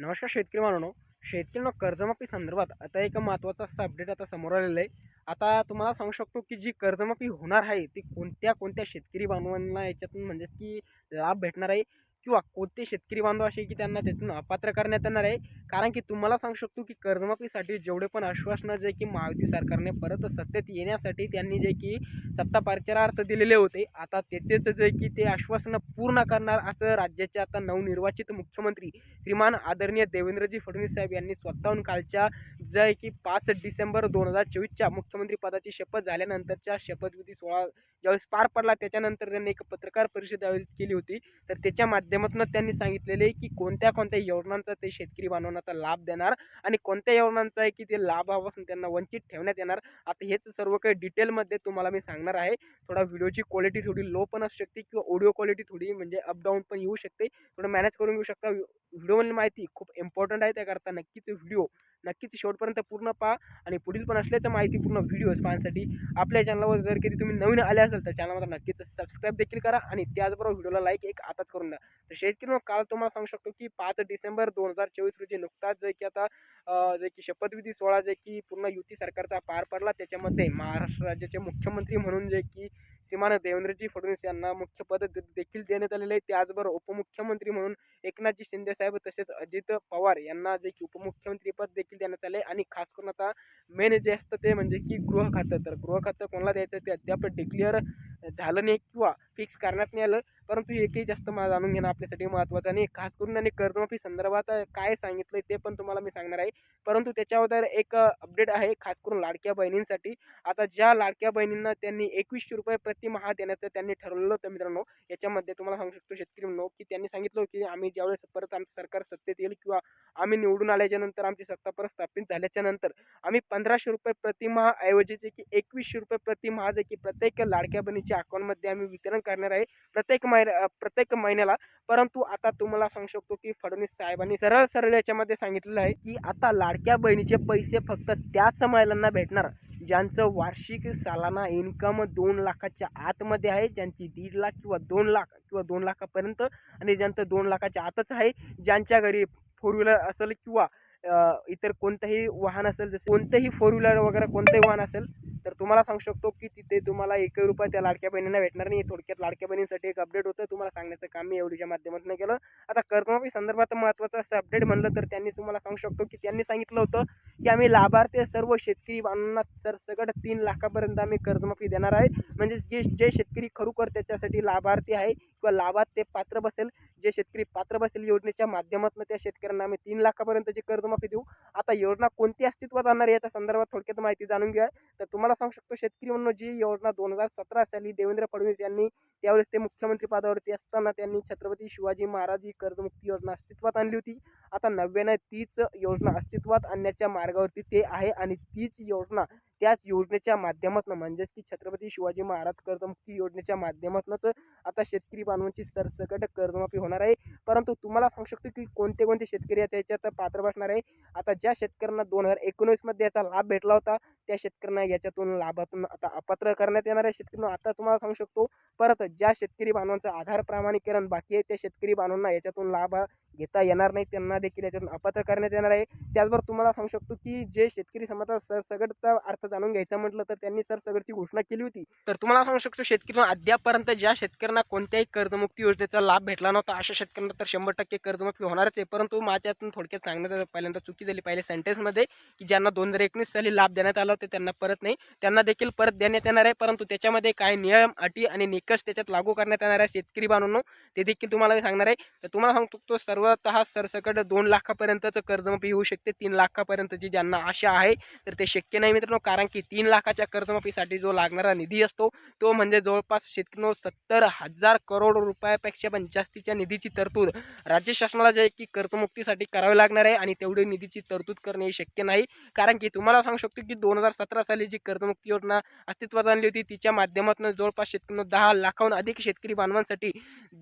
नमस्कार शेतकरी मानो शेतकऱ्यांना कर्जमाफी संदर्भात आता एक महत्त्वाचा असा अपडेट आता समोर आलेला आहे. आता तुम्हाला सांगू शकतो की जी कर्जमाफी होणार आहे ती कोणत्या कोणत्या शेतकरी बांधवांना याच्यातून म्हणजेच की लाभ भेटणार आहे किंवा कोणते शेतकरी बांधव असे की त्यांना त्यातून अपात्र करण्यात येणार आहे? कारण की तुम्हाला सांगू शकतो की कर्जमाफीसाठी जेवढे पण आश्वासनं जे की महायुती सरकारने परत सत्तेत येण्यासाठी त्यांनी जे की सत्ता परिचयार्थ दिलेले होते. आता त्याचेच जे की ते आश्वासनं पूर्ण करणार असं राज्याचे आता नवनिर्वाचित मुख्यमंत्री श्रीमान आदरणीय देवेंद्रजी फडणवीस साहेब यांनी स्वतःहून कालच्या जे की पाच डिसेंबर दोन हजार चोवीसच्या मुख्यमंत्री पदाची शपथ झाल्यानंतरच्या शपथविधी सोहळा ज्यावेळेस पार पडला त्याच्यानंतर त्यांनी एक पत्रकार परिषद आयोजित केली होती. तर त्याच्या माध्यमातून त्यांनी सांगितलेले की कोणत्या कोणत्या योजनांचा ते शेतकरी बांधवांचा लाभ देणार आणि कोणत्या योजनांचा आहे की ते लाभापासून त्यांना वंचित ठेवण्यात येणार. आता हेच सर्व काही डिटेलमध्ये तुम्हाला मी सांगणार आहे. थोडा व्हिडिओची क्वालिटी थोडी लो पण असू शकते किंवा ऑडिओ क्वालिटी थोडी म्हणजे अपडाऊन पण येऊ शकते. थोडं मॅनेज करून घेऊ शकता. व्हिडिओमधली माहिती खूप इम्पॉर्टंट आहे. त्याकरता नक्कीच व्हिडिओ नक्कीच शेवटपर्यंत पूर्ण पहा आणि पुढील पण असल्याच्या माहिती पूर्ण व्हिडिओज पाहण्यासाठी आपल्या चॅनलवर जर कधी तुम्ही नवीन आले असेल तर चॅनलवर नक्कीच सबस्क्राईब देखील करा आणि त्याचबरोबर व्हिडिओला लाईक एक आताच करून द्या. तर शेतकरी काल तुम्हाला सांगू शकतो की पाच डिसेंबर दोन हजार चोवीस रोजी नुकताच जे की आता जे की शपथविधी सोहळा जे की पूर्ण युती सरकारचा पार पडला. त्याच्यामध्ये महाराष्ट्र राज्याचे मुख्यमंत्री म्हणून जे की श्रीमान देवेंद्रजी फडणवीस यांना मुख्यपद पद देखील देण्यात आलेले आहे. त्याचबरोबर उपमुख्यमंत्री म्हणून एकनाथजी शिंदे साहेब तसेच अजित पवार यांना जे की उपमुख्यमंत्रीपद देखील देण्यात आले आणि खास करून आता मेन जे असतं ते म्हणजे की गृह खातं. तर गृह खातं कोणाला द्यायचं ते अद्याप डिक्लेअर झालं नाही किंवा फिक्स करण्यात नाही आलं. परंतु एकही जास्त मला जाणून घेणं आपल्यासाठी महत्त्वाचं आणि खास करून त्यांनी कर्जमाफी संदर्भात काय सांगितलं ते पण तुम्हाला मी सांगणार आहे. परंतु त्याच्यावर एक अपडेट आहे. खास करून लाडक्या बहिणींसाठी. आता ज्या लाडक्या बहिणींना त्यांनी एकवीसशे रुपये प्रतिमहा देण्याचं त्यांनी ठरवलं होतं मित्रांनो याच्यामध्ये तुम्हाला सांगू शकतो शेतकरी म्हणून की त्यांनी सांगितलं की आम्ही ज्यावेळेस परत आमचं सरकार सत्तेत येईल किंवा आम्ही निवडून आल्याच्यानंतर आमची सत्ता परत स्थापित झाल्याच्यानंतर आम्ही आम्ही पंधराशे रुपये प्रतिमाह ऐवजी जे की एकवीसशे रुपये प्रतिमाह जे की प्रत्येक लाडक्या बहिणीच्या अकाउंटमध्ये आम्ही वितरण करणार आहे. प्रत्येक महिन्या प्रत्येक महिन्याला. परंतु आता तुम्हाला सांगू शकतो की फडणवीस साहेबांनी सरळ सरळ याच्यामध्ये सांगितलेलं आहे की आता लाडक्या बहिणीचे पैसे फक्त त्याच महिलांना भेटणार. ज्यांचं वार्षिक सालाना इन्कम दोन लाखाच्या आतमध्ये आहे ज्यांची दीड लाख किंवा दोन लाख किंवा दोन लाखापर्यंत आणि ज्यांचं दोन लाखाच्या आतच आहे ज्यांच्या घरी फोर व्हीलर असेल किंवा इतर कोणतंही वाहन असेल जसं कोणतंही फोर व्हीलर वगैरे कोणतंही वाहन असेल तर तुम्हाला सांगू शकतो की तिथे तुम्हाला एकही रुपये त्या लाडक्या बहिणींना भेटणार नाही. थोडक्यात लाडक्या बहिणींसाठी एक अपडेट होतं. तुम्हाला सांगण्याचं काम मी एवढीच्या माध्यमातून केलं. आता कर्जमाफी संदर्भात महत्त्वाचं असं अपडेट म्हणलं तर त्यांनी तुम्हाला सांगू शकतो की त्यांनी सांगितलं होतं की आम्ही लाभार्थी सर्व शेतकरी बांधवांना सरसकट तीन लाखापर्यंत आम्ही कर्जमाफी देणार आहे. म्हणजे जे जे शेतकरी खरोखर त्याच्यासाठी लाभार्थी आहे किंवा लाभात ते पात्र बसेल जे शेतकरी पात्र बसेल योजनेच्या माध्यमातून त्या शेतकऱ्यांना आम्ही तीन लाखापर्यंतची कर्जमाफी देऊ. आता योजना कोणती अस्तित्वात आणणार याच्या संदर्भात थोडक्यात माहिती जाणून घ्या. तर तुम्हाला सांगू शकतो शेतकरी म्हणून जी योजना दोन हजार सतरा साली देवेंद्र फडणवीस यांनी त्यावेळेस ते मुख्यमंत्री पदावरती असताना त्यांनी छत्रपती शिवाजी महाराज ही कर्जमुक्ती योजना अस्तित्वात आणली होती. आता नव्यानं तीच योजना अस्तित्वात आणण्याच्या मार्गावरती ते आहे आणि तीच योजना त्याच योजनेच्या माध्यमातून म्हणजेच की छत्रपती शिवाजी महाराज कर्जमुक्ती योजनेच्या माध्यमातूनच आता शेतकरी बांधवांची सरसकट कर्जमाफी होणार आहे. परंतु तुम्हाला सांगू शकतो की कोणते कोणते शेतकरी त्याच्यात याच्यात पात्र बसणार आहे? आता ज्या शेतकऱ्यांना दोन हजार एकोणीसमध्ये याचा लाभ भेटला होता त्या शेतकऱ्यांना याच्यातून लाभातून आता अपात्र करण्यात येणार आहे. शेतकऱ्यांना आता तुम्हाला सांगू शकतो परत ज्या शेतकरी बांधवांचं आधार प्रमाणीकरण बाकी आहे त्या शेतकरी बांधवांना याच्यातून लाभ घेता येणार नाही त्यांना देखील याच्यातून अपात्र करण्यात येणार आहे. त्याचबरोबर तुम्हाला सांगू शकतो की जे शेतकरी समाजाचा सरसगटचा अर्थ जाणून घ्यायचा म्हटलं तर त्यांनी सरसगटची घोषणा केली होती. तर तुम्हाला सांगू शकतो शेतकरी अद्यापर्यंत ज्या शेतकऱ्यांना कोणत्याही कर्जमुक्ती योजनेचा लाभ भेटला नव्हता अशा शेतकऱ्यांना तर शंभर टक्के कर्जमाफी होणारच आहे. परंतु माझ्यातून थोडक्यात सांगण्यात पहिल्यांदा चुकी झाली पहिल्या सेंटेन्समध्ये की ज्यांना दोन हजार एकोणीस साली लाभ देण्यात आला होता त्यांना परत नाही. त्यांना देखील परत देण्यात येणार आहे परंतु त्याच्यामध्ये काय नियम अटी आणि निकष त्याच्यात लागू करण्यात येणार आहे शेतकरी बांधून ते देखील तुम्हाला सांगणार आहे. तर तुम्हाला सांगतो तो सर्वत सरसकट दोन लाखापर्यंतचं कर्जमाफी होऊ शकते. तीन लाखापर्यंतची ज्यांना आशा आहे तर ते शक्य नाही मित्रांनो कारण की तीन लाखाच्या कर्जमाफीसाठी जो लागणारा निधी असतो तो म्हणजे जवळपास शेतकऱ्यांनो सत्तर हजार करोड रुपयापेक्षा पण जास्तीच्या निधीची तरतूद. राज्य शासनाला जे आहे की कर्जमुक्तीसाठी करावी लागणार आहे आणि तेवढी निधीची तरतूद करणे हे शक्य नाही. कारण की तुम्हाला सांगू शकतो की दोन हजार सतरा साली जी कर्जमुक्ती योजना अस्तित्वात आणली होती तिच्या माध्यमातून जवळपास शेतकऱ्यांना दहा लाखाहून अधिक शेतकरी बांधवांसाठी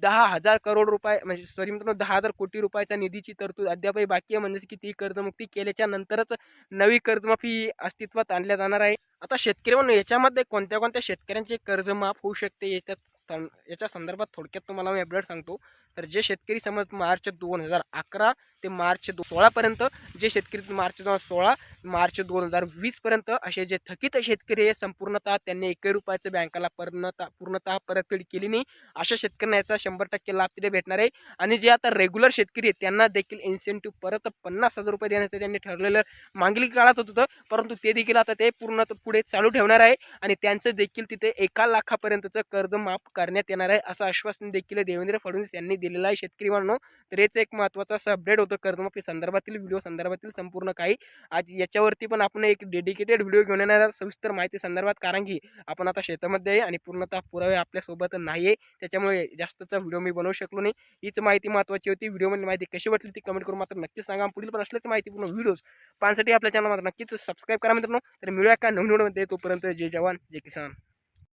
दहा हजार करोड रुपये म्हणजे सॉरी मित्रांनो दहा हजार कोटी कोटी रुपयाच्या निधीची तरतूद अद्यापही बाकी आहे. म्हणजेच की ती कर्जमुक्ती केल्याच्या नंतरच नवी कर्जमाफी अस्तित्वात आणल्या जाणार आहे. आता शेतकरी म्हणून याच्यामध्ये कोणत्या कोणत्या शेतकऱ्यांचे कर्जमाफ होऊ शकते? याच्यात सं याच्या संदर्भात थोडक्यात तुम्हाला मी अपडेट सांगतो. तर जे शेतकरी समज मार्च दोन हजार अकरा ते मार्च दो सोळापर्यंत जे शेतकरी मार्च दोन हजार सोळा मार्च दोन हजार वीसपर्यंत असे जे थकीत शेतकरी आहे संपूर्णतः त्यांनी एकही रुपयाचं बँकाला पूर्णतः पूर्णतः परतफेड केली नाही. अशा शेतकऱ्यांना याचा शंभर टक्के लाभ तिथे भेटणार आहे. आणि जे आता रेग्युलर शेतकरी आहेत त्यांना देखील इन्सेंटिव्ह परत पन्नास हजार रुपये देण्याचं त्यांनी ठरलेलं मागील काळात होत होतं. परंतु ते देखील आता ते पूर्ण पुढे चालू ठेवणार आहे. आणि त्यांचं देखील तिथे एका लाखापर्यंतचं कर्ज माफ करण्यात येणार आहे असं आश्वासन देखील देवेंद्र फडणवीस यांनी दिलेलं आहे. शेतकरी बांधवांनो तर हेच एक महत्त्वाचा असं अपडेट होतं कर्जमाफी संदर्भातील व्हिडिओ संदर्भातील संपूर्ण काही. आज याच्यावरती पण आपण एक डेडिकेटेड व्हिडिओ घेऊन येणार आहोत सविस्तर माहिती संदर्भात. कारण की आपण आता शेतामध्ये आहे आणि पूर्णतः पुरावे आपल्यासोबत नाही आहे. त्याच्यामुळे जास्तचा व्हिडिओ मी बनवू शकलो नाही. हीच माहिती महत्त्वाची होती. व्हिडिओमध्ये माहिती कशी वाटली ती कमेंट करून मात्र नक्कीच सांगा. पुढील पण असल्याच माहितीपूर्ण व्हिडिओज पाहण्यासाठी आपल्या चॅनल मात्र नक्कीच सबस्क्राईब करा मित्रांनो. तर मिळूया का नवीन व्हिडिओमध्ये तोपर्यंत जय जवान जय किसान.